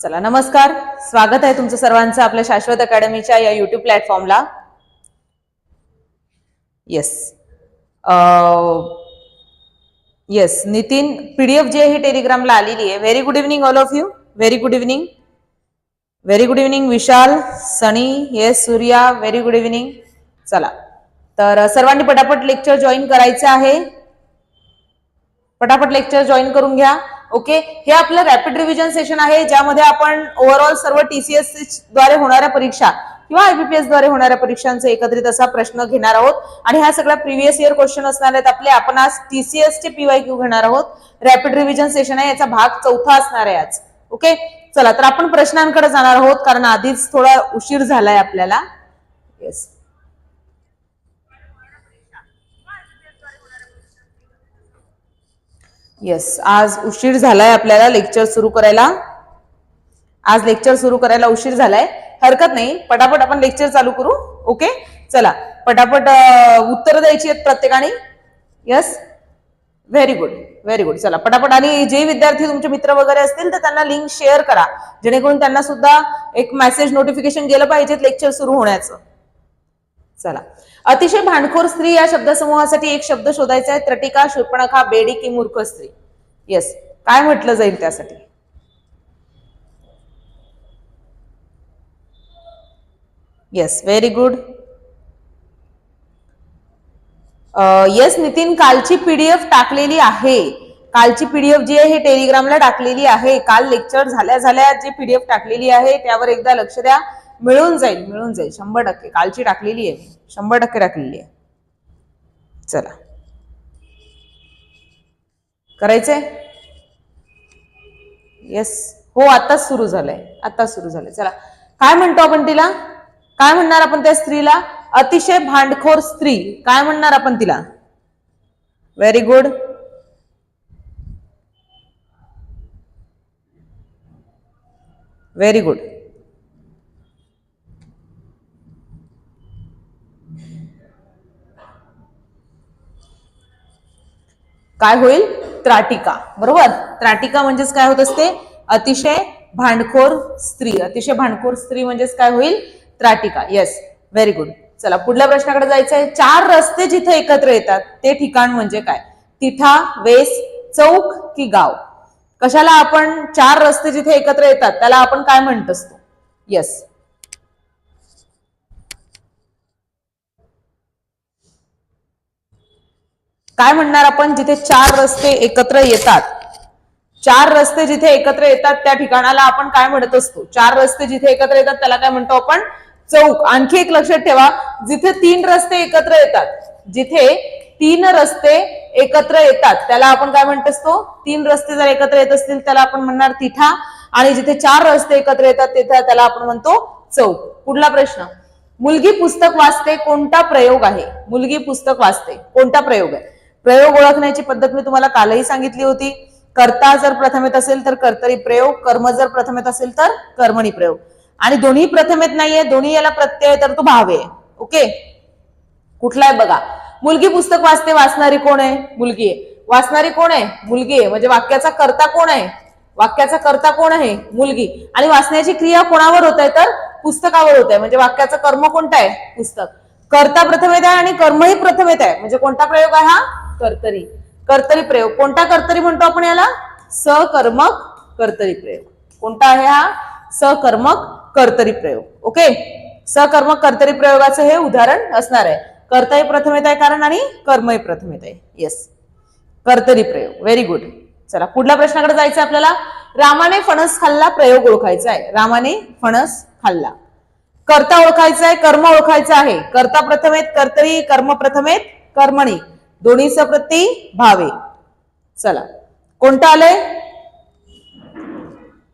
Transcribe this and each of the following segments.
चला नमस्कार. स्वागत आहे तुमचं सर्वांचं आपल्या शाश्वत अकॅडमीच्या या युट्यूब प्लॅटफॉर्मला येस येस नितीन पीडीएफ जी आहे ही टेलिग्रामला आलेली आहे. Very good evening all of you very good evening very good evening Vishal Sunny yes Surya. Very good evening चला. तर सर्वांनी पटापट लेक्चर जॉईन करायचं आहे. पटापट लेक्चर जॉईन करून घ्या. ओके? हे आपलं रॅपिड रिव्हिजन सेशन आहे ज्यामध्ये आपण ओव्हरऑल सर्व टीसीएसद्वारे होणाऱ्या परीक्षा किंवा आयबीपीएसद्वारे होणाऱ्या परीक्षांचा एकत्रित असा प्रश्न घेणार आहोत. आणि ह्या सगळ्या प्रिव्हियस इयर क्वेश्चन असणार आहेत आपले. आपण आज टीसीएस चे पीवाय क्यू घेणार आहोत. रॅपिड रिव्हिजन सेशन आहे याचा भाग चौथा असणार आहे आज. ओके? चला तर आपण प्रश्नांकडे जाणार आहोत कारण आधीच थोडा उशीर झालाय आपल्याला. येस येस आज उशीर झालाय आपल्याला लेक्चर सुरू करायला. आज लेक्चर सुरू करायला उशीर झालाय. हरकत नाही. पटापट आपण लेक्चर चालू करू. ओके चला. पटापट उत्तर द्यायची आहेत प्रत्येकाने. Yes very good very good चला. पटापट. आणि जे विद्यार्थी तुमचे मित्र वगैरे असतील तर त्यांना लिंक शेअर करा. जेणेकरून त्यांना सुद्धा एक मेसेज नोटिफिकेशन गेलं पाहिजे लेक्चर सुरू होण्याचं. चला. अतिशय भांडखोर स्त्री या शब्दसमूहासाठी एक शब्द शोधायचा आहे त्रटिका शूर्पणखा बेडी की मूर्ख स्त्री. येस काय म्हटलं जाईल त्यासाठी? Yes very good yes Nitin कालची पीडीएफ टाकलेली आहे. कालची पीडीएफ जी आहे हे टेलिग्रामला टाकलेली आहे. काल लेक्चर झाल्या झाल्या जी पीडीएफ टाकलेली आहे त्यावर एकदा लक्ष द्या. मिळून जाईल मिळून जाईल. शंभर टक्के कालची टाकलेली आहे. शंभर टक्के टाकलेली आहे. चला. करायचंय? येस हो आताच सुरू झालंय. आताच सुरू झालंय. चला. काय म्हणतो आपण तिला? काय म्हणणार आपण त्या स्त्रीला? अतिशय भांडखोर स्त्री. काय म्हणणार आपण तिला? व्हेरी गुड व्हेरी गुड काय होईल? त्राटिका. बरोबर? त्राटिका म्हणजेच काय होत असते? अतिशय भांडखोर स्त्री. अतिशय भांडखोर स्त्री म्हणजेच काय होईल? त्राटिका. येस व्हेरी गुड चला पुढल्या प्रश्नाकडे जायचं आहे चार रस्ते जिथे एकत्र येतात ते ठिकाण म्हणजे काय? तिठा वेस चौक की गाव? कशाला आपण चार रस्ते जिथे एकत्र येतात त्याला आपण काय म्हणत असतो? येस काय म्हणणार आपण? जिथे चार रस्ते एकत्र येतात चार रस्ते जिथे एकत्र येतात त्या ठिकाणाला आपण काय म्हणत असतो? चार रस्ते जिथे एकत्र येतात त्याला काय म्हणतो आपण? चौक. आणखी एक लक्षात ठेवा जिथे तीन रस्ते एकत्र येतात जिथे तीन रस्ते एकत्र येतात त्याला आपण काय म्हणत असतो? तीन रस्ते जर एकत्र येत असतील त्याला आपण म्हणणार तिठा. आणि जिथे चार रस्ते एकत्र येतात तिथे त्याला आपण म्हणतो चौक. पुढला प्रश्न. मुलगी पुस्तक वाचते कोणता प्रयोग आहे? मुलगी पुस्तक वाचते कोणता प्रयोग आहे? प्रयोग ओळखण्याची पद्धत मी तुम्हाला कालही सांगितली होती. कर्ता जर प्रथमेत असेल तर कर्तरी प्रयोग कर्म जर प्रथमेत असेल तर कर्मणी प्रयोग. आणि दोन्ही प्रथमेत नाहीये दोन्ही याला प्रत्यय तर तो भाव आहे. ओके? कुठला आहे बघा. मुलगी पुस्तक वाचते वाचणारी कोण आहे? मुलगी आहे. वाचणारी कोण आहे? मुलगी आहे. म्हणजे वाक्याचा कर्ता कोण आहे? वाक्याचा कर्ता कोण आहे? मुलगी. आणि वाचण्याची क्रिया कोणावर होत आहे तर पुस्तकावर होत आहे. म्हणजे वाक्याचं कर्म कोणतं आहे? पुस्तक. कर्ता प्रथमेत आहे आणि कर्मही प्रथमेत आहे. म्हणजे कोणता प्रयोग आहे हा? कर्तरी. कर्तरी प्रयोग. कोणता कर्तरी म्हणतो आपण याला? सकर्मक कर्तरी प्रयोग. कोणता आहे हा? सकर्मक कर्तरी प्रयोग. ओके? सकर्मक कर्तरी प्रयोगाचं हे उदाहरण असणार आहे. कर्ता प्रथम येत आहे कारण आणि कर्मही प्रथमेत आहे. येस कर्तरी प्रयोग. व्हेरी गुड चला पुढल्या प्रश्नाकडे जायचं आपल्याला. रामाने फणस खाल्ला प्रयोग ओळखायचा आहे. रामाने फणस खाल्ला. कर्ता ओळखायचा आहे कर्म ओळखायचं आहे. कर्ता प्रथमेत कर्तरी कर्म प्रथमेत कर्मणी. दोन्ही सप्रती भावे. चला. कोणतं आलंय?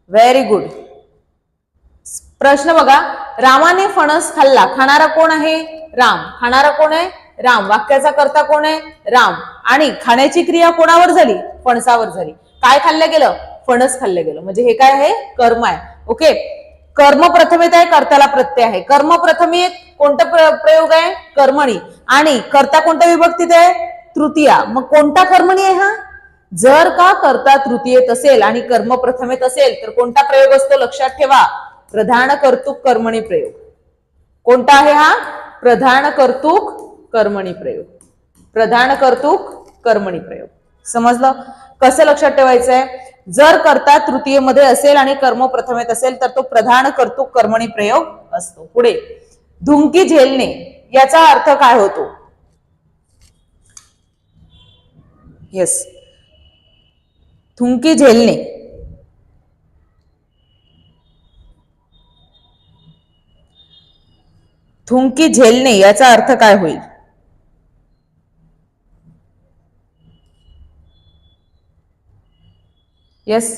व्हेरी गुड प्रश्न बघा. रामाने फणस खाल्ला. खाणारा कोण आहे? राम. खाणारा कोण आहे? राम. वाक्याचा कर्ता कोण आहे? राम. आणि खाण्याची क्रिया कोणावर झाली? फणसावर झाली. काय खाल्लं गेलं? फणस खाल्लं गेलं. म्हणजे हे काय आहे? कर्म आहे. ओके कर्म प्रथमेत आहे कर्त्याला प्रत्यय आहे. कर्म प्रथमेत कोणता प्र- प्रयोग आहे? कर्मणी. आणि कर्ता कोणत्या विभक्तीत आहे? तृतीया. मग कोणता कर्मणी आहे हा? जर का कर्ता तृतीयेत असेल आणि कर्म प्रथमेत असेल तर कोणता प्रयोग असतो? लक्षात ठेवा. प्रधान कर्तुक कर्मणी प्रयोग. कोणता आहे हा? प्रधान कर्तुक कर्मणी प्रयोग. प्रधान कर्तुक कर्मणी प्रयोग. समजलं? कसं लक्षात ठेवायचंय? जर करता तृतीयेमध्ये असेल आणि कर्म प्रथमेत असेल तर तो प्रधान कर्तुक कर्मणी प्रयोग असतो. पुढे धुंकी झेलणे याचा अर्थ काय होतो? येस थुंकी झेलणे. थुंकी झेलणे याचा अर्थ काय होईल? येस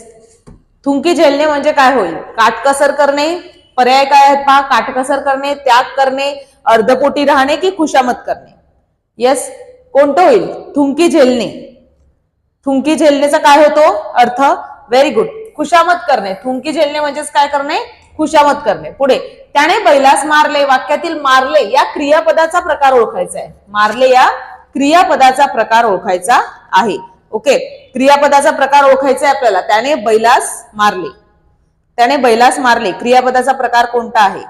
थुंकी झेलणे म्हणजे काय होईल? काटकसर करणे पर्याय काय आहेत पहा? काटकसर करणे त्याग करणे अर्धपोटी राहणे की खुशामत करणे? येस कोणतं होईल? थुंकी झेलणे. थुंकी झेलण्याचा काय होतो? अर्थ? व्हेरी गुड खुशामत करणे. थुंकी झेलणे म्हणजेच काय करणे? खुशामत करणे. पुढे. त्याने बैलास मारले वाक्यातील मारले या क्रियापदाचा प्रकार ओळखायचा आहे. मारले या क्रियापदाचा प्रकार ओळखायचा आहे. ओके? क्रियापदाचा प्रकार ओळखायचा आहे आपल्याला. त्याने बैलास मारले. त्याने बैलास मारले. क्रियापदाचा प्रकार कोणता आहे?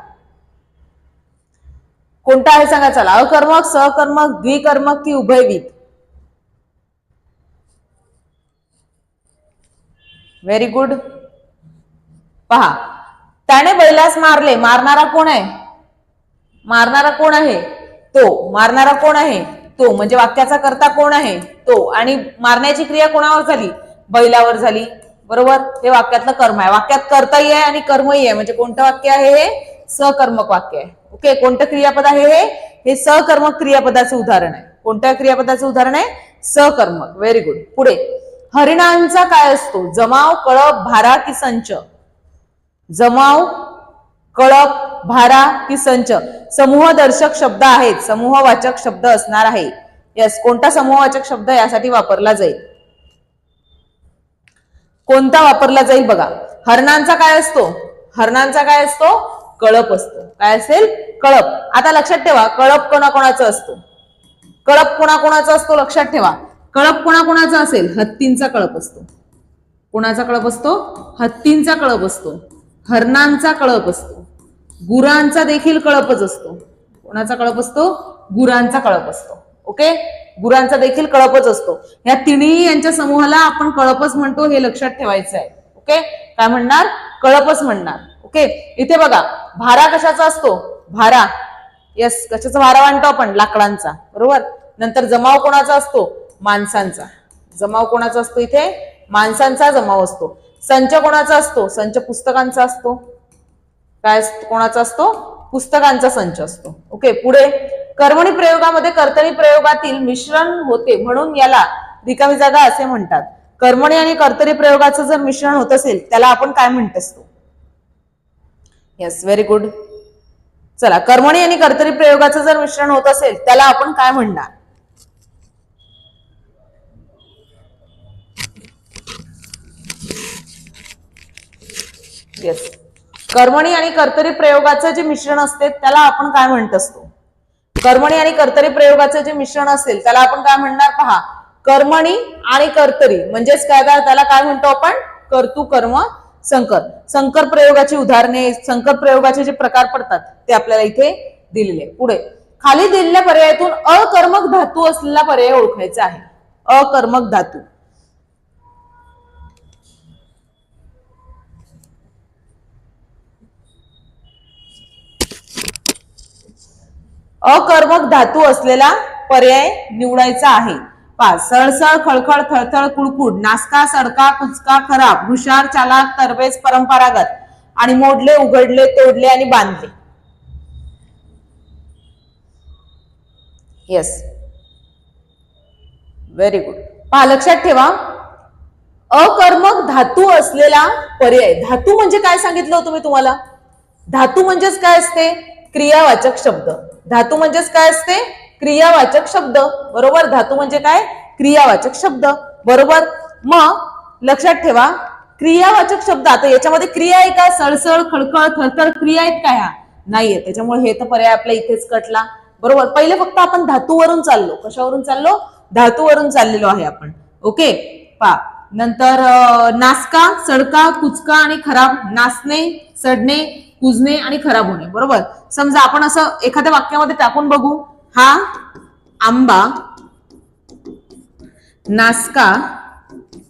कोणता आहे सांगा चला. अकर्मक सहकर्मक द्विकर्मक की उभयविध? व्हेरी गुड पहा. त्याने बैलास मारले. मारणारा कोण आहे? मारणारा कोण आहे? तो. मारणारा कोण आहे? तो म्हणजे वाक्याचा करता कोण आहे? तो. आणि मारण्याची क्रिया कोणावर झाली? बैलावर झाली. बरोबर? हे वाक्यातलं कर्म आहे. वाक्यात कर्ताही आहे आणि कर्मही आहे. म्हणजे कोणतं वाक्य आहे हे? सकर्मक वाक्य आहे. ओके? कोणतं क्रियापद आहे हे? हे सकर्मक क्रियापदाचं उदाहरण आहे. कोणत्या क्रियापदाचं उदाहरण आहे? सकर्मक. व्हेरी गुड पुढे. हरिणांचा काय असतो? जमाव कळप भारा की संच? जमाव कळप भारा की संच. समूहदर्शक शब्द आहेत. समूहवाचक शब्द असणार आहे. यस कोणता समूहवाचक शब्द यासाठी वापरला जाईल? कोणता वापरला जाईल बघा. हरणांचा काय असतो? हरणांचा काय असतो? कळप असतो. काय असेल? कळप. आता लक्षात ठेवा कळप कोणाकोणाचा असतो? कळप कोणाकोणाचा असतो? लक्षात ठेवा. कळप कोणाकोणाचा असेल? हत्तींचा कळप असतो. कोणाचा कळप असतो? हत्तींचा कळप असतो. हरणांचा कळप असतो. गुरांचा देखील कळपच असतो. कोणाचा कळप असतो? गुरांचा कळप असतो. ओके? गुरांचा देखील कळपच असतो. या तिन्ही यांच्या समूहाला आपण कळपच म्हणतो हे लक्षात ठेवायचं आहे. ओके? काय म्हणणार? कळपच म्हणणार. ओके? इथे बघा भारा कशाचा असतो? भारा. येस कशाचा भारा मांडतो आपण? लाकडांचा. बरोबर? नंतर जमाव कोणाचा असतो? माणसांचा. जमाव कोणाचा असतो इथे? माणसांचा जमाव असतो. संच कोणाचा असतो? संच पुस्तकांचा असतो. काय असतो- कोणाचा असतो? पुस्तकांचा संच असतो. ओके पुढे कर्मणी प्रयोगामध्ये कर्तरी प्रयोगातील मिश्रण होते म्हणून याला रिकामी जागा असे म्हणतात. कर्मणी आणि कर्तरी प्रयोगाचं जर मिश्रण होत असेल त्याला आपण काय म्हणत असतो? येस व्हेरी गुड चला कर्मणी आणि कर्तरी प्रयोगाचं जर मिश्रण होत असेल त्याला आपण काय म्हणणार? येस कर्मणी आणि कर्तरी प्रयोगाचं जे मिश्रण असते त्याला आपण काय म्हणत असतो? कर्मणी आणि कर्तरी प्रयोगाचं जे मिश्रण असेल त्याला आपण काय म्हणणार? पहा कर्मणी आणि कर्तरी म्हणजेच काय काय त्याला काय म्हणतो आपण? कर्तु कर्म संकर. संकर प्रयोगाची उदाहरणे संकर प्रयोगाचे जे प्रकार पडतात ते आपल्याला इथे दिलेले. पुढे. खाली दिलेल्या पर्यायातून अकर्मक धातू असलेला पर्याय ओळखायचा आहे. अकर्मक धातू. अकर्मक धातू असलेला पर्याय निवडायचा आहे. पाच सळसळ खळखळ थळथळ कुडकुड नासका सडका कुचका खराब हुशार चालाक तरबेज परंपरागत आणि मोडले उघडले तोडले आणि बांधले. येस व्हेरी गुड पहा लक्षात ठेवा. अकर्मक धातू असलेला पर्याय. धातू म्हणजे काय सांगितलं होतं मी तुम्हाला? धातू म्हणजेच काय असते? क्रियावाचक शब्द. धातू म्हणजेच काय असते? क्रियावाचक शब्द. बरोबर? धातू म्हणजे काय? क्रियावाचक शब्द. बरोबर? मग लक्षात ठेवा क्रियावाचक शब्द. आता याच्यामध्ये क्रिया आहे का? सळसळ खळखळ थरथर क्रिया आहेत का ह्या? नाहीये. त्याच्यामुळे हे तर पर्याय आपल्या इथेच कटला. बरोबर? पहिले फक्त आपण धातूवरून चाललो. कशावरून चाललो? धातूवरून चाललेलो आहे आपण. ओके? पा नंतर नासका सडका कुचका आणि खराब. नाचणे सडणे कुजणे आणि खराब होणे बरोबर? समजा आपण असं एखाद्या वाक्यामध्ये टाकून बघू. हा आंबा नासका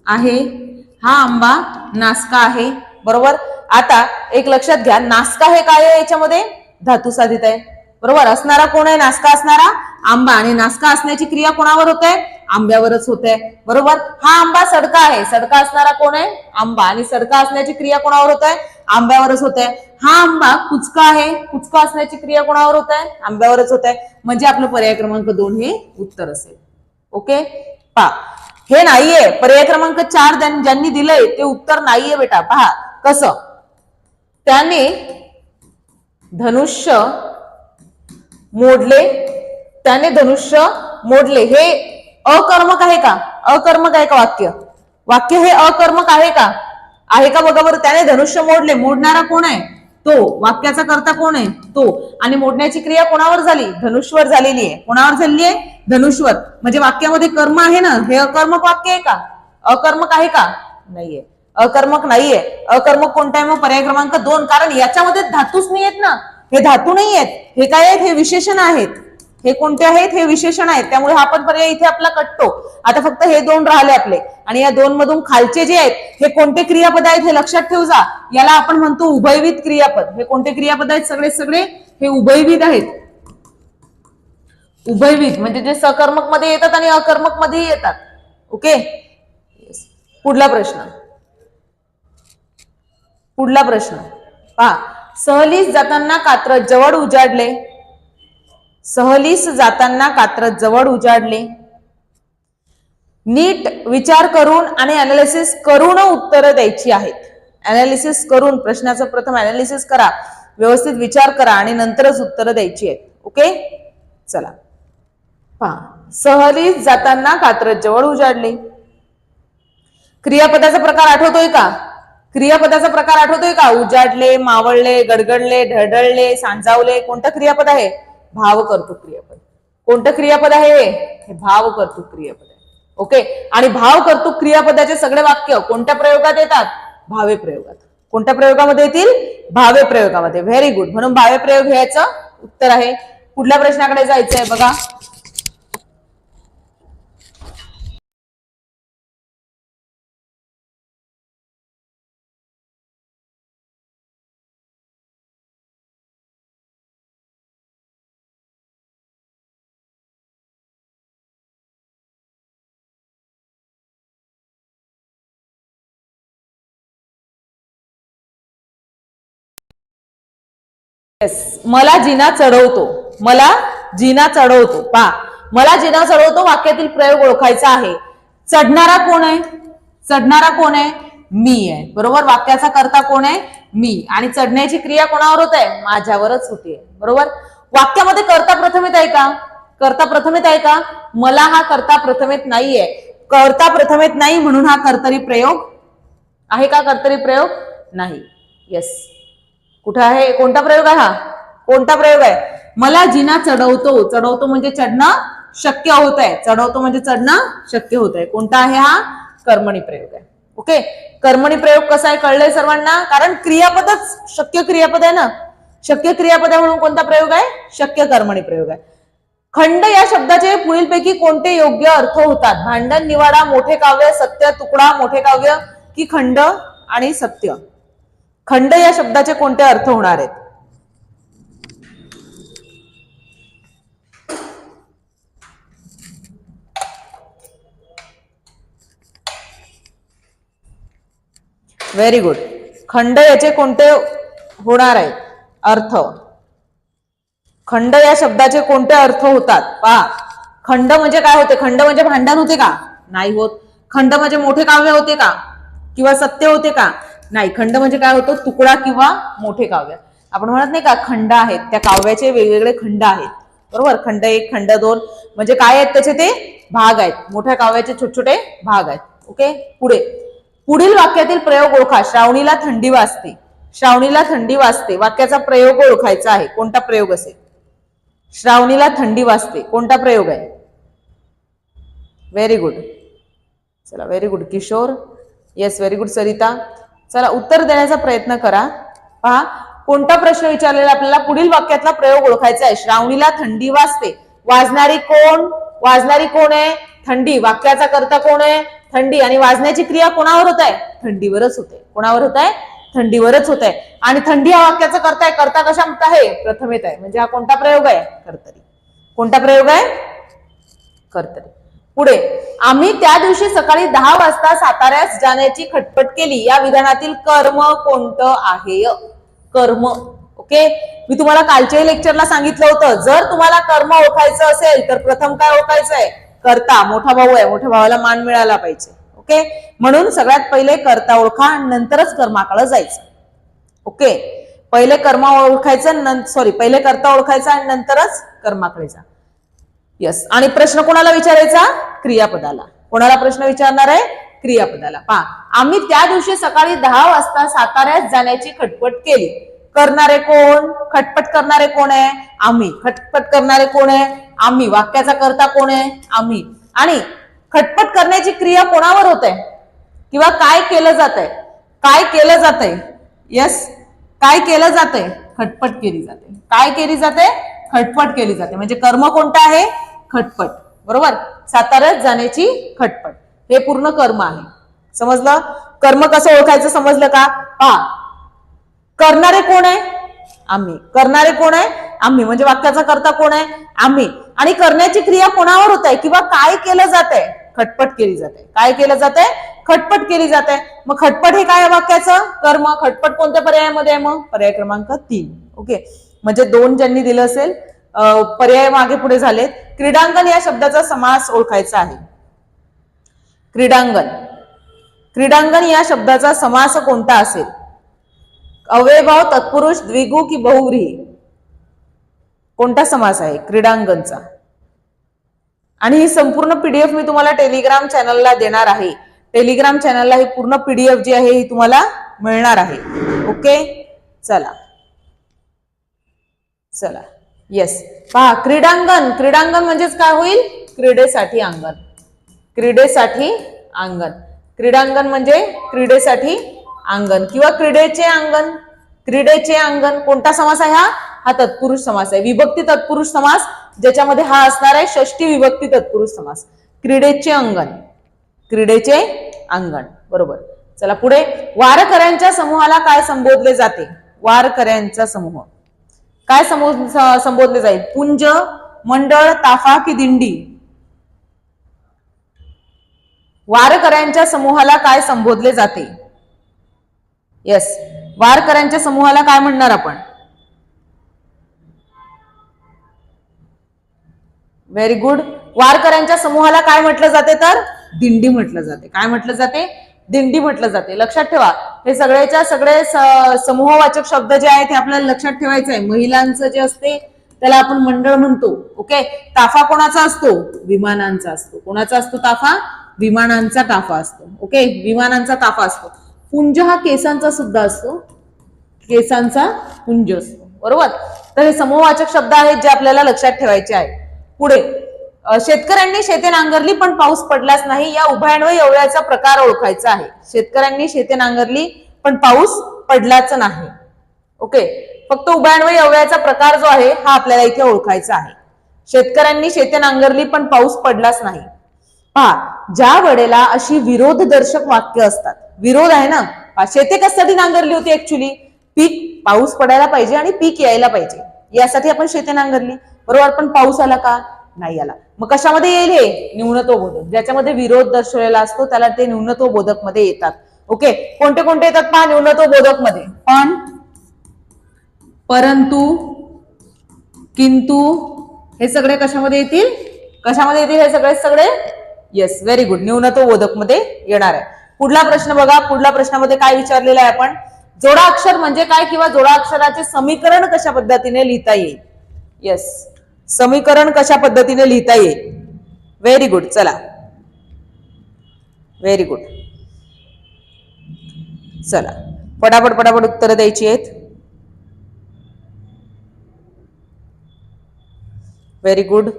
आहे. हा आंबा नासका आहे. बरोबर? आता एक लक्षात घ्या. नासका हे काय आहे याच्यामध्ये? धातू साधित आहे. बरोबर? असणारा कोण आहे? नासका असणारा आंबा. आणि नासका असण्याची क्रिया कोणावर होते? आंब्यावरच होते. बरोबर? हा आंबा सडका आहे. सडका असणारा कोण आहे? आंबा. आणि सडका असण्याची क्रिया कोणावर होत? आहे आंब्यावरच होत. आहे हा आंबा कुचका आहे. कुचका असण्याची क्रिया कोणावर होत? आहे आंब्यावरच होत. आहे म्हणजे आपलं पर्याय क्रमांक दोन हे उत्तर असेल. ओके? पहा. हे नाहीये. पर्याय क्रमांक चार ज्यांनी दिलंय ते उत्तर नाहीये बेटा. पहा. कसं? त्याने धनुष्य मोडले त्याने धनुष्य मोडले. हे अकर्मक आहे का? अकर्मक आहे का वाक्य? वाक्य हे अकर्मक आहे का? आहे का बघा बरं त्याने धनुष्य मोडले. मोडणारा कोण आहे? तो. वाक्याचा करता कोण आहे? तो. आणि मोडण्याची क्रिया कोणावर झाली? धनुष्वर झालेली आहे. कोणावर झालेली आहे? धनुष्वर म्हणजे वाक्यामध्ये कर्म आहे ना? हे अकर्मक वाक्य आहे का? अकर्मक आहे का? नाहीये. अकर्मक नाहीये. अकर्मक कोणता आहे मग? पर्याय क्रमांक दोन. कारण याच्यामध्ये धातूच नाही आहेत ना. हे धातू नाही आहेत. हे काय आहेत? हे विशेषण आहेत. हे कोणते आहेत? हे विशेषण आहेत. त्यामुळे हा पण पर्याय इथे आपला कटतो. आता फक्त हे दोन राहिले आपले. आणि या दोन मधून खालचे जे आहेत हे कोणते क्रियापद आहेत हे लक्षात ठेवू जा. याला आपण म्हणतो उभयविध क्रियापद. हे कोणते क्रियापद आहेत सगळे? सगळे हे उभयविध आहेत. उभयविध म्हणजे जे सकर्मकमध्ये येतात आणि अकर्मकमध्ये येतात. ओके? पुढला प्रश्न. पुढला प्रश्न. पहा. सहलीस जाताना कात्र जवळ उजाडले. सहलीस जाताना कात्र जवळ उजाडले. नीट विचार करून आणि अनालिसिस करून उत्तरं द्यायची आहेत. अनालिसिस करून प्रश्नाचं प्रथम अनालिसिस करा व्यवस्थित विचार करा आणि नंतरच उत्तरं द्यायची आहेत. ओके चला. पहा सहलीस जाताना कात्र जवळ उजाडले. क्रियापदाचा प्रकार आठवतोय का? क्रियापदाचा प्रकार आठवतोय का? उजाडले मावळले गडगडले ढळढळले सांजावले कोणतं क्रियापद आहे? भाव कर्तृक क्रियापद. कोणतं क्रियापद आहे? हे? भाव कर्तृक क्रियापद आहे. ओके? आणि भाव कर्तृक क्रियापदाचे सगळे वाक्य कोणत्या प्रयोगात येतात? भावे प्रयोगात. कोणत्या प्रयोगामध्ये येतील? भावे प्रयोगामध्ये. व्हेरी गुड म्हणून भावे प्रयोग घ्यायचं उत्तर आहे. कुठल्या प्रश्नाकडे जायचं आहे बघा? येस मला जिना चढवतो. मला जिना चढवतो. पा मला जिना चढवतो वाक्यातील प्रयोग ओळखायचा आहे. चढणारा कोण आहे? चढणारा कोण आहे? मी आहे. बरोबर? वाक्याचा करता कोण आहे? मी. आणि चढण्याची क्रिया कोणावर होत आहे? माझ्यावरच होते. बरोबर? वाक्यामध्ये करता प्रथमेत आहे का? करता प्रथमेत आहे का? मला हा करता प्रथमेत नाहीये. करता प्रथमेत नाही म्हणून हा कर्तरी प्रयोग आहे का? कर्तरी प्रयोग नाही. येस कुठं आहे? कोणता प्रयोग आहे हा? कोणता प्रयोग आहे? मला जिना चढवतो. चढवतो म्हणजे चढणं शक्य होत आहे. चढवतो म्हणजे चढणं शक्य होत आहे. कोणता आहे हा? कर्मणी प्रयोग आहे. ओके कर्मणी प्रयोग कसा आहे? कळलंय सर्वांना? कारण क्रियापदच शक्य क्रियापद आहे ना? शक्य क्रियापद आहे म्हणून कोणता प्रयोग आहे? शक्य कर्मणी प्रयोग आहे. खंड या शब्दाचे पुढीलपैकी कोणते योग्य अर्थ होतात? भांडण निवाडा मोठे काव्य सत्य तुकडा मोठे काव्य की खंड आणि सत्य? खंड या शब्दाचे कोणते अर्थ होणार आहेत? व्हेरी गुड खंड याचे कोणते होणार आहेत? अर्थ. खंड या शब्दाचे कोणते अर्थ होतात? पहा. खंड म्हणजे काय होते? खंड म्हणजे भांडण होते का? नाही होत. खंड म्हणजे मोठे काव्य होते का? किंवा सत्य होते का? नाही खंड म्हणजे काय होतं? तुकडा किंवा मोठे काव्य. आपण म्हणत नाही का खंड आहेत. त्या काव्याचे वेगवेगळे खंड आहेत. बरोबर? खंड एक खंड दोन. म्हणजे काय आहेत त्याचे ते? भाग आहेत. मोठ्या काव्याचे छोटे छोटे भाग आहेत. ओके? पुढे. पुढील वाक्यातील प्रयोग ओळखा. श्रावणीला थंडी वाजते. श्रावणीला थंडी वाजते. वाक्याचा प्रयोग ओळखायचा आहे. कोणता प्रयोग असेल? श्रावणीला थंडी वाजते. कोणता प्रयोग आहे? व्हेरी गुड चला very good Kishore? Yes very good Sarita. चला उत्तर देण्याचा प्रयत्न करा. पहा कोणता प्रश्न विचारलेला आपल्याला पुढील वाक्यातला प्रयोग ओळखायचा आहे? श्रावणीला थंडी वाजते. वाजणारी कोण? वाजणारी कोण आहे? थंडी. वाक्याचा करता कोण आहे? थंडी. आणि वाजण्याची क्रिया कोणावर होत आहे? थंडीवरच होते. कोणावर होत आहे? थंडीवरच होत आहे. आणि थंडी हा वाक्याचा करताय करता कशा आहे प्रथमेत आहे. म्हणजे हा कोणता प्रयोग आहे? कर्तरी. कोणता प्रयोग आहे? कर्तरी. पुढे. आम्ही त्या दिवशी सकाळी दहा वाजता साताऱ्यास जाण्याची खटपट केली. या विधानातील कर्म कोणतं आहे? कर्म. ओके? मी तुम्हाला कालच्याही लेक्चरला सांगितलं होतं. जर तुम्हाला कर्म ओळखायचं असेल तर प्रथम काय ओळखायचं आहे करता. मोठा भाऊ आहे. मोठ्या भावाला मान मिळाला पाहिजे. ओके? म्हणून सगळ्यात पहिले कर्ता ओळखा आणि नंतरच कर्माकडे जायचं. ओके? पहिले कर्म ओळखायचं सॉरी पहिले करता ओळखायचा आणि नंतरच कर्माकडे जा. यस आणि प्रश्न कोणाला विचारायचा? क्रियापदाला. कोणाला प्रश्न विचारणार आहे? क्रियापदाला. पहा आम्ही त्या दिवशी सकाळी दहा वाजता साताऱ्यात जाण्याची खटपट केली. करणारे कोण? खटपट करणारे कोण आहे? आम्ही. खटपट करणारे कोण आहे? आम्ही. वाक्याचा करता कोण आहे? आम्ही. आणि खटपट करण्याची क्रिया कोणावर होत? आहे किंवा काय केलं जात आहे काय केलं जात आहे यस काय केलं जात आहे खटपट केली जाते. काय केली जाते? खटपट केली जाते. म्हणजे कर्म कोणतं आहे? खटपट. बरोबर? साताऱ्यात जाण्याची खटपट. हे पूर्ण कर्म आहे. समजलं? कर्म कसं ओळखायचं समजलं का? पा करणारे कोण आहे? आम्ही. करणारे कोण आहे? आम्ही. म्हणजे वाक्याचा करता कोण आहे? आम्ही. आणि करण्याची क्रिया कोणावर होत आहे? किंवा काय केलं जात आहे? खटपट केली जाते काय केलं जात आहे? खटपट केली जाते मग खटपट हे काय वाक्याचं? कर्म. खटपट कोणत्या पर्यायामध्ये आहे मग? पर्याय क्रमांक तीन. ओके. म्हणजे दोन ज्यांनी दिलं असेल पर्याय मागे पुढे झालेत. क्रीडांगण या शब्दाचा समास ओळखायचा आहे. क्रीडांगण. क्रीडांगण या शब्दाचा समास कोणता असेल? अवयभाव तत्पुरुष द्विगु की बहुव्रीही? कोणता समास आहे? क्रीडांगणचा. आणि ही संपूर्ण पीडीएफ मी तुम्हाला टेलिग्राम चॅनलला देणार आहे. टेलिग्राम चॅनलला ही पूर्ण पीडीएफ जी आहे ही तुम्हाला मिळणार आहे. ओके? चला. चला. येस पहा क्रीडांगण. क्रीडांगण म्हणजेच काय होईल? क्रीडेसाठी अंगण. क्रीडेसाठी अंगण. क्रीडांगण म्हणजे क्रीडेसाठी अंगण किंवा क्रीडेचे अंगण. क्रीडेचे अंगण कोणता समास आहे हा? हा तत्पुरुष समास आहे. विभक्ती तत्पुरुष समास ज्याच्यामध्ये हा असणार आहे षष्टी विभक्ती तत्पुरुष समास. क्रीडेचे अंगण. क्रीडेचे अंगण. बरोबर. चला पुढे. वारकऱ्यांच्या समूहाला काय संबोधले जाते? वारकऱ्यांचा समूह. काय संबोधले जाईल? पुंज मंडळ ताफा की दिंडी? वारकऱ्यांच्या समूहाला काय संबोधले जाते? येस वारकऱ्यांच्या समूहाला काय म्हणणार आपण? व्हेरी गुड वारकऱ्यांच्या समूहाला काय म्हटलं जाते तर? दिंडी म्हटलं जाते. काय म्हटलं जाते? दिंडी म्हटलं जाते. लक्षात ठेवा हे सगळ्याच्या सगळे समूहवाचक शब्द जे आहेत ते आपल्याला लक्षात ठेवायचं आहे. महिलांचं जे असते त्याला आपण मंडळ म्हणतो ओके? ताफा कोणाचा असतो? विमानांचा असतो. कोणाचा असतो ताफा? विमानांचा ताफा असतो ओके? विमानांचा ताफा असतो. पुंज हा केसांचा सुद्धा असतो. केसांचा पुंज असतो. बरोबर? तर हे समूहवाचक शब्द आहेत जे आपल्याला लक्षात ठेवायचे आहेत पुढे शेतकऱ्यांनी शेते नांगरली पण पाऊस पडलाच नाही. या उभयन्वय एवढ्याचा प्रकार ओळखायचा आहे. शेतकऱ्यांनी शेते नांगरली पण पाऊस पडलाच नाही. ओके? फक्त उभयन्वय एवढ्याचा प्रकार जो आहे हा आपल्याला इथे ओळखायचा आहे. शेतकऱ्यांनी शेते नांगरली पण पाऊस पडलाच नाही. पहा ज्या वेळेला अशी विरोधदर्शक वाक्य असतात. विरोध आहे ना? पहा, शेते कशासाठी नांगरली होती ऍक्च्युली पीक पाऊस पडायला पाहिजे आणि पीक यायला पाहिजे. यासाठी आपण शेते नांगरली बरोबर? पण पाऊस आला का? नाही आला. मग कशामध्ये येईल हे? न्यूनत्व बोधक ज्याच्यामध्ये विरोध दर्शवलेला असतो त्याला ते न्यूनत्व बोधकमध्ये येतात. ओके कोणते कोणते येतात पहा न्यूनत्व बोधकमध्ये पण परंतु किंतु हे सगळे कशामध्ये येतील? कशामध्ये येतील हे सगळे सगळे? येस व्हेरी गुड न्यूनत्व बोधकमध्ये येणार आहे. पुढला प्रश्न बघा. पुढल्या प्रश्नामध्ये काय विचारलेलं आहे आपण? जोडा अक्षर म्हणजे काय किंवा जोडा अक्षराचे समीकरण कशा पद्धतीने लिहिता येईल? येस समीकरण कशा पद्धतीने लिहिता येईल? व्हेरी गुड चला. व्हेरी गुड चला. पटापट पटापट उत्तरं द्यायची आहेत. व्हेरी गुड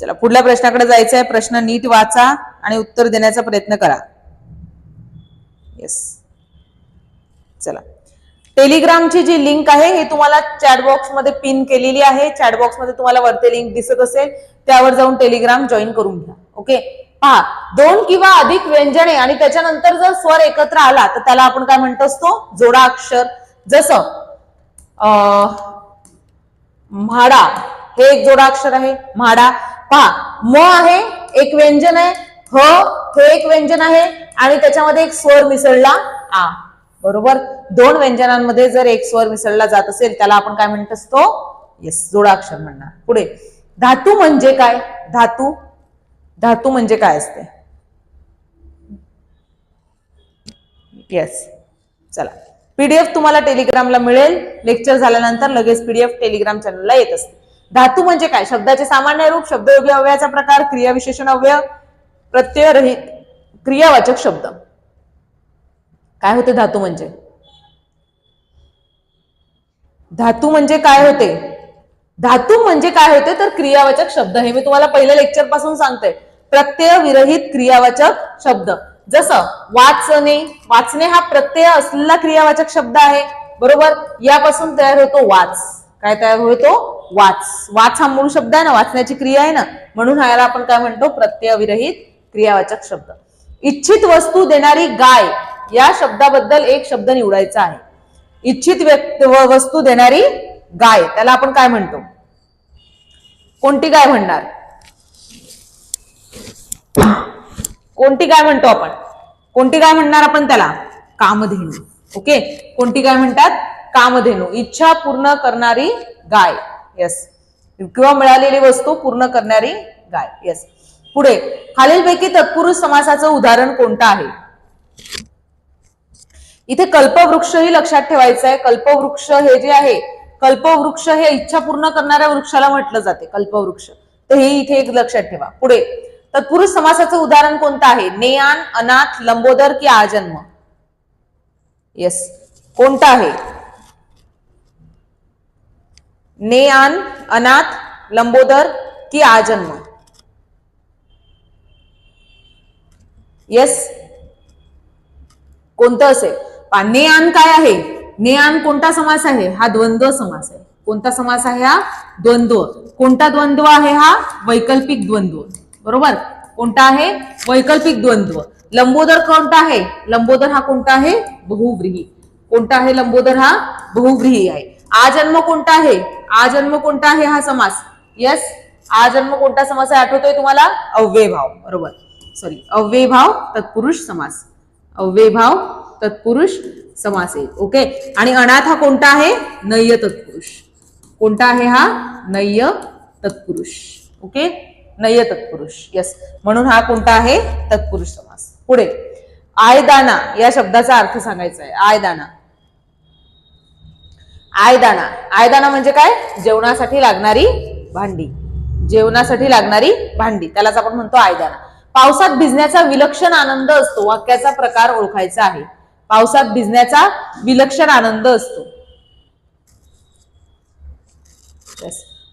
चला. पुढल्या प्रश्नाकडे जायचं आहे. प्रश्न नीट वाचा आणि उत्तर देण्याचा प्रयत्न करा. येस चला. टेलिग्रामची जी लिंक आहे हे तुम्हाला चॅट पिन केलेली आहे. चॅट तुम्हाला वरती लिंक दिसत असेल त्यावर जाऊन टेलिग्राम जॉईन करून घ्या. ओके पहा दोन किंवा अधिक व्यंजने आणि त्याच्यानंतर जर स्वर एकत्र आला तर त्याला आपण काय म्हणत असतो? जोडा अक्षर. जसं म्हाडा. हे एक जोडा अक्षर आहे म्हाडा. पहा म आहे एक व्यंजन आहे ह हे एक व्यंजन आहे आणि त्याच्यामध्ये एक स्वर मिसळला आ. बरोबर? दोन व्यंजनांमध्ये जर एक स्वर मिसळला जात असेल त्याला आपण काय म्हणत असतो? येस जोडा अक्षर म्हणणार. पुढे धातू म्हणजे काय? धातू? धातू म्हणजे काय असते? येस चला. पीडीएफ तुम्हाला टेलिग्रामला मिळेल. लेक्चर झाल्यानंतर लगेच पीडीएफ टेलिग्राम चॅनलला येत असते. धातू म्हणजे काय? शब्दाचे सामान्य रूप शब्दयोगी अव्ययाचा प्रकार क्रियाविशेषण अव्यय प्रत्ययरहित क्रियावाचक शब्द. काय होते धातू म्हणजे? धातू म्हणजे काय होते? धातू म्हणजे काय होते? तर क्रियावाचक शब्द. हे मी तुम्हाला पहिल्या लेक्चरपासून सांगते. प्रत्यय विरहित क्रियावाचक शब्द. जसं वाचणे. वाचणे हा प्रत्यय असलेला क्रियावाचक शब्द आहे. बरोबर? यापासून तयार होतो वाच. काय तयार होतो? वाच. वाच हा मूळ शब्द आहे ना? वाचण्याची क्रिया आहे ना? म्हणून ह्याला आपण काय म्हणतो? प्रत्यय विरहित क्रियावाचक शब्द. इच्छित वस्तू देणारी गाय. या शब्दाबद्दल एक शब्द निवडायचा आहे. इच्छित व्यक्त वस्तू देणारी गाय त्याला आपण काय म्हणतो? कोणती गाय म्हणणार? कोणती गाय म्हणतो आपण? कोणती गाय म्हणणार आपण त्याला? कामधेनू. ओके? कोणती गाय म्हणतात? कामधेनू. इच्छा पूर्ण करणारी गाय. येस किंवा मिळालेली वस्तू पूर्ण करणारी गाय. येस पुढे खालीलपैकी तत्पुरुष समासाचं उदाहरण कोणतं आहे? इथे कल्पवृक्षही लक्षात ठेवायचं आहे कल्पवृक्ष हे जे आहे कल्पवृक्ष हे इच्छा पूर्ण करणाऱ्या वृक्षाला म्हटलं जाते कल्पवृक्ष. तर हे इथे एक लक्षात ठेवा. पुढे तत्पुरुष समासाचं उदाहरण कोणतं आहे? नेयान अनाथ लंबोदर की आजन्म? येस कोणतं आहे? नेयान अनाथ लंबोदर की आजन्म? येस कोणतं असेल? नेआन काय आहे? नेआन कोणता समास आहे? हा द्वंद्व समास आहे. कोणता समास आहे हा? द्वंद्व. कोणता द्वंद्व आहे हा? वैकल्पिक द्वंद्व. बरोबर? कोणता आहे? वैकल्पिक द्वंद्व. लंबोदर कोणता आहे? लंबोदर हा कोणता आहे? बहुव्रीही. कोणता आहे लंबोदर हा? बहुव्रीही आहे. आजन्म कोणता आहे? आजन्म कोणता आहे हा समास? यस आजन्म कोणता समास आहे? आठवतोय तुम्हाला? अव्ययभाव. बरोबर. सॉरी अव्ययभाव तत्पुरुष समास. अव्ययभाव तत्पुरुष समास. आहे ओके आणि अनाथ हा कोणता आहे? नय्य तत्पुरुष. कोणता आहे हा? नय्य तत्पुरुष. ओके नय्य तत्पुरुष. यस म्हणून हा कोणता आहे? तत्पुरुष समास. पुढे. आयदाना. या शब्दाचा अर्थ सांगायचा आहे. आयदाना. आयदाना. आयदाना म्हणजे काय? जेवणासाठी लागणारी भांडी. जेवणासाठी लागणारी भांडी. त्यालाच आपण म्हणतो आयदाना. पावसात भिजण्याचा विलक्षण आनंद असतो. वाक्याचा प्रकार ओळखायचा आहे. पावसात भिजण्याचा विलक्षण आनंद असतो.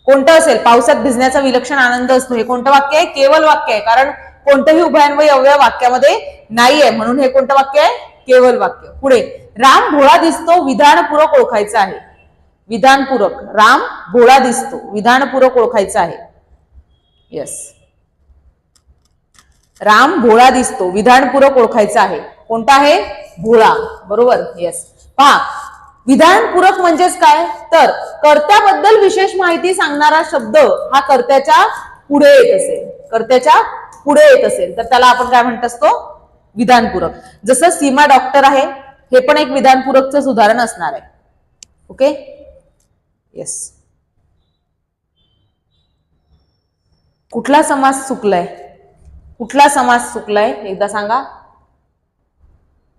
कोणतं असेल? पावसात भिजण्याचा विलक्षण आनंद असतो. हे कोणतं वाक्य आहे? केवळ वाक्य आहे. कारण कोणतंही उभयान्वय अवयव वाक्यामध्ये नाही आहे. म्हणून हे कोणतं वाक्य आहे? केवळ वाक्य. पुढे राम भोळा दिसतो विधानपूरक ओळखायचा आहे. विधानपूरक. राम भोळा दिसतो विधानपूरक ओळखायचं आहे. येस राम भोळा दिसतो विधानपूरक ओळखायचा आहे. कोणता आहे? भोळा बरोबर? येस पहा विधानपूरक म्हणजेच काय? तर कर्त्याबद्दल विशेष माहिती सांगणारा शब्द हा कर्त्याच्या पुढे येत असेल. कर्त्याच्या पुढे येत असेल. तर त्याला आपण काय म्हणत असतो? विधानपूरक जसं सीमा डॉक्टर आहे हे पण एक विधानपूरकच उदाहरण असणार आहे. ओके येस कुठला समास चुकलाय? कुठला समास चुकलाय? एकदा सांगा.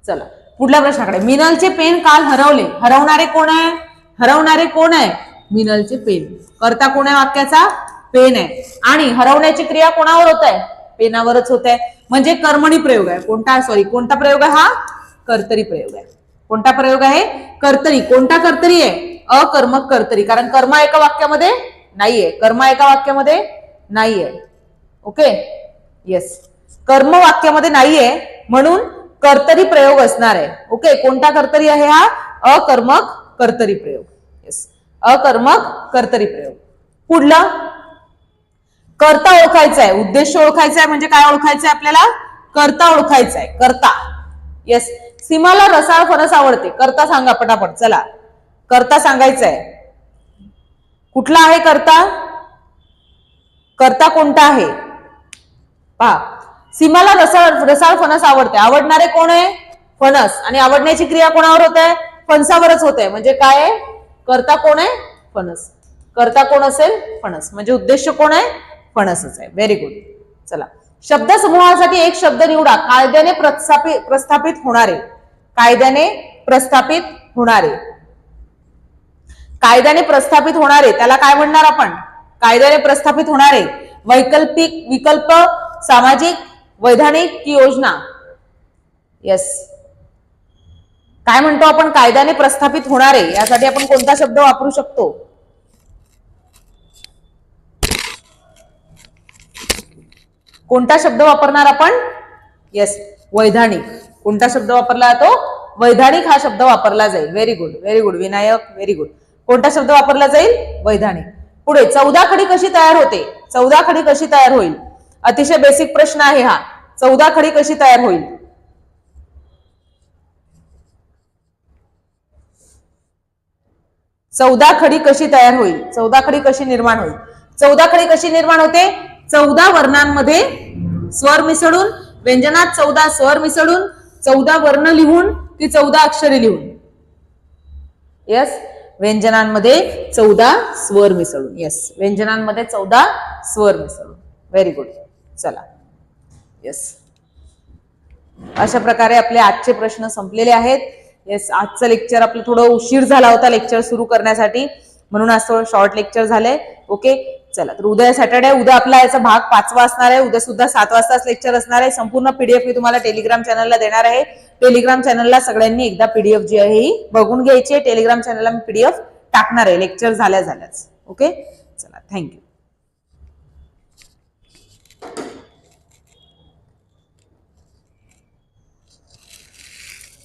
चला. पुढल्या प्रश्नाकडे. मिनलचे पेन काल हरवले. हरवणारे कोण आहे? हरवणारे कोण आहे? मिनलचे पेन. करता कोण आहे वाक्याचा? पेन आहे. आणि हरवण्याची क्रिया कोणावर होत आहे? पेनावरच होत आहे. म्हणजे कर्मणी प्रयोग आहे. कोणता? सॉरी कोणता प्रयोग आहे हा? कर्तरी प्रयोग आहे. कोणता प्रयोग आहे? कर्तरी. कोणता कर्तरी आहे? अकर्मक कर्तरी. कारण कर्म एका वाक्यामध्ये नाहीये. कर्म एका वाक्यामध्ये नाहीये. ओके येस कर्म वाक्यामध्ये नाहीये. म्हणून कर्तरी प्रयोग असणार आहे. ओके कोणता कर्तरी आहे हा? अकर्मक कर्तरी प्रयोग. येस अकर्मक कर्तरी प्रयोग. पुढलं. कर्ता ओळखायचा आहे उद्देश ओळखायचा आहे म्हणजे काय ओळखायचं आहे आपल्याला? कर्ता ओळखायचा आहे कर्ता. येस सीमाला रसाळ फणस आवडते. कर्ता सांगा पटापट. चला. कर्ता सांगायचा आहे कुठला आहे कर्ता? कर्ता कोणता आहे? पहा. सीमाला रसाळ रसाळ फणस आवडते आवडणारे कोण आहे? फणस. आणि आवडण्याची क्रिया कोणावर होत? आहे फणसावरच होत. आहे म्हणजे काय करता कोण आहे? फणस. करता कोण असेल? फणस. म्हणजे उद्देश कोण आहे? फणसच आहे. व्हेरी गुड चला. शब्द समूहासाठी एक शब्द निवडा. कायद्याने प्रस्थापित प्रस्थापित होणारे. कायद्याने प्रस्थापित होणारे. कायद्याने प्रस्थापित होणारे. त्याला काय म्हणणार आपण? कायद्याने प्रस्थापित होणारे. वैकल्पिक विकल्प सामाजिक वैधानिक की योजना. येस काय म्हणतो आपण? कायद्याने प्रस्थापित होणारे यासाठी आपण कोणता शब्द वापरू शकतो? कोणता शब्द वापरणार आपण? येस वैधानिक. कोणता शब्द वापरला जातो? वैधानिक हा शब्द वापरला जाईल. Very good very good Vinayak very good कोणता शब्द वापरला जाईल? वैधानिक. पुढे चौदा खडी कशी तयार होते? चौदा खडी कशी तयार होईल? अतिशय बेसिक प्रश्न आहे हा. चौदा खडी कशी तयार होईल? चौदा खडी कशी तयार होईल? चौदा खडी कशी निर्माण होईल? चौदा खडी कशी निर्माण होते? चौदा वर्णांमध्ये स्वर मिसळून व्यंजनात चौदा स्वर मिसळून चौदा वर्ण लिहून ती चौदा अक्षरे लिहून. येस व्यंजनांमध्ये चौदा स्वर मिसळून. येस व्यंजनांमध्ये चौदा स्वर मिसळून. व्हेरी गुड चला. येस अशा प्रकारे आपले आजचे प्रश्न संपलेले आहेत. येस आजचं लेक्चर आपलं थोडं उशीर झाला होता लेक्चर सुरू करण्यासाठी. म्हणून आज थोडं शॉर्ट लेक्चर झालंय. ओके चला तर उद्या सॅटर्डे उद्या आपला याचा भाग पाचवा असणार आहे. उद्या सुद्धा सात वाजताच लेक्चर असणार आहे. संपूर्ण पीडीएफ मी तुम्हाला टेलिग्राम चॅनलला देणार आहे. टेलिग्राम चॅनलला सगळ्यांनी एकदा पीडीएफ जी आहे ही बघून घ्यायची आहे. टेलिग्राम चॅनलला मी पीडीएफ टाकणार आहे. लेक्चर झाल्या झाल्याच ओके चला थँक्यू